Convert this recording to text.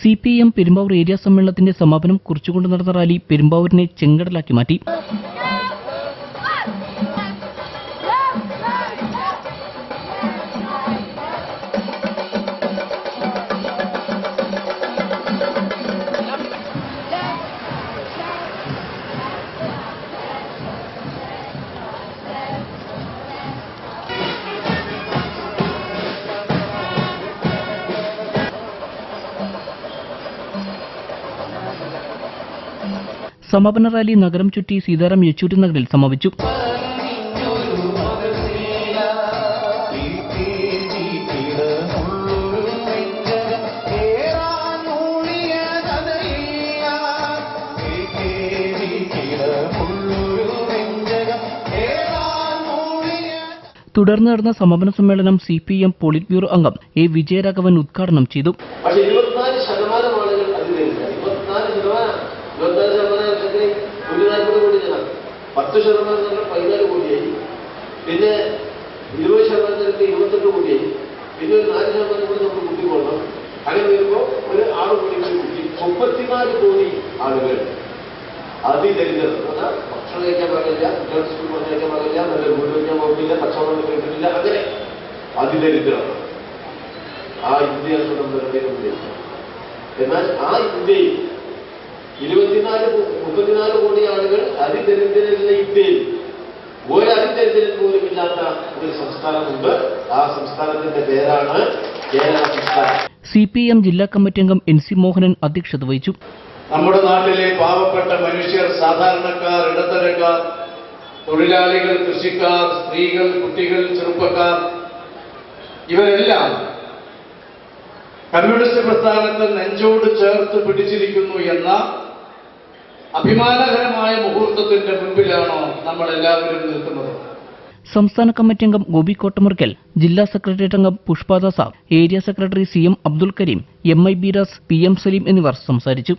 C P M Perumbavoor area സമ്മേളനത്തിന്റെ സമാപനം കുറിച്ചുകൊണ്ട് നടന്ന റാലി പെരുമ്പാവൂരിനെ ചെങ്കടലാക്കി മാറ്റി. സമാപന റാലി നഗരം ചുറ്റി സീതാറാം യെച്ചൂരി നഗറിൽ സമാപിച്ചു. തുടർന്ന് നടന്ന സമാപന സമ്മേളനം C P M polit bureau അംഗം എ വിജയരാഘവൻ ഉദ്ഘാടനം ചെയ്തു പക്ഷെ ഇരുപത്തിനാല് ശതമാനം ആളുകൾ അതിലില്ല ഇരുപത്തിനാല് ശതമാനം ഇരുപത്തിനാല് ശതമാനം വെച്ചിട്ട് ഒരു നാൽപ്പത് കോടി ജനം. പത്ത് ശതമാനം തന്നെ പതിനാല് കോടിയായി. പിന്നെ ഇരുപത് ശതമാനത്തിനടുത്ത് ഇരുപത്തെട്ട് കോടിയായി. പിന്നെ ഒരു നാല് ശതമാനം കൂടി നമുക്ക് കൂട്ടിക്കൊള്ളണം. അങ്ങനെ വരുമ്പോൾ ഒരു ആറ് കോടി കൂടി മുപ്പത്തിനാല് കോടി ആളുകൾ. അതിദരിദ്രർ. എന്നാൽ ഭക്ഷണം കഴിക്കാൻ പാടില്ല കുട്ടികൾ സ്കൂൾ കഴിക്കാൻ പാടില്ല നല്ല വീട് വയ്ക്കാൻ പോകുന്നില്ല കച്ചവടം കിട്ടില്ല അങ്ങനെ അതിദരിദ്രർ. ആ ഇന്ത്യയാണ് നമ്മുടെ എന്നാൽ ആ ഇന്ത്യയിൽ ഇരുപത്തിനാല് മുപ്പത്തിനാല് കോടി ആളുകൾ അതിദരിദ്രരിലെ ഇന്ത്യയിൽ. ഒരു അതിദരിദ്രൻ പോലും ഇല്ലാത്ത ഒരു സംസ്ഥാനമുണ്ട്. ആ സംസ്ഥാനത്തിന്റെ പേരാണ് കേരള സംസ്ഥാനം. സി പി എം ജില്ലാ കമ്മിറ്റി അംഗം എൻ സി മോഹനൻ അധ്യക്ഷത വഹിച്ചു. നമ്മുടെ നാട്ടിലെ പാവപ്പെട്ട മനുഷ്യർ സാധാരണക്കാർ ഇടത്തരക്കാർ തൊഴിലാളികൾ കൃഷിക്കാർ സ്ത്രീകൾ കുട്ടികൾ ചെറുപ്പക്കാർ ഇവരെല്ലാം കമ്മ്യൂണിസ്റ്റ് പ്രസ്ഥാനത്തെ നെഞ്ചോട് ചേർത്ത് പിടിച്ചിരിക്കുന്നു എന്ന അഭിമാനകരമായ മുഹൂർത്തത്തിന്റെ മുൻപിലാണോ നമ്മൾ എല്ലാവരും നിൽക്കുന്നത്? സംസ്ഥാന കമ്മിറ്റി അംഗം ഗോപി കോട്ടമുറിക്കൽ ജില്ലാ സെക്രട്ടേറിയറ്റ് അംഗം Pushpadas area secretary C M Abdul Kareem M I Biras P M Saleem എന്നിവർ സംസാരിച്ചു.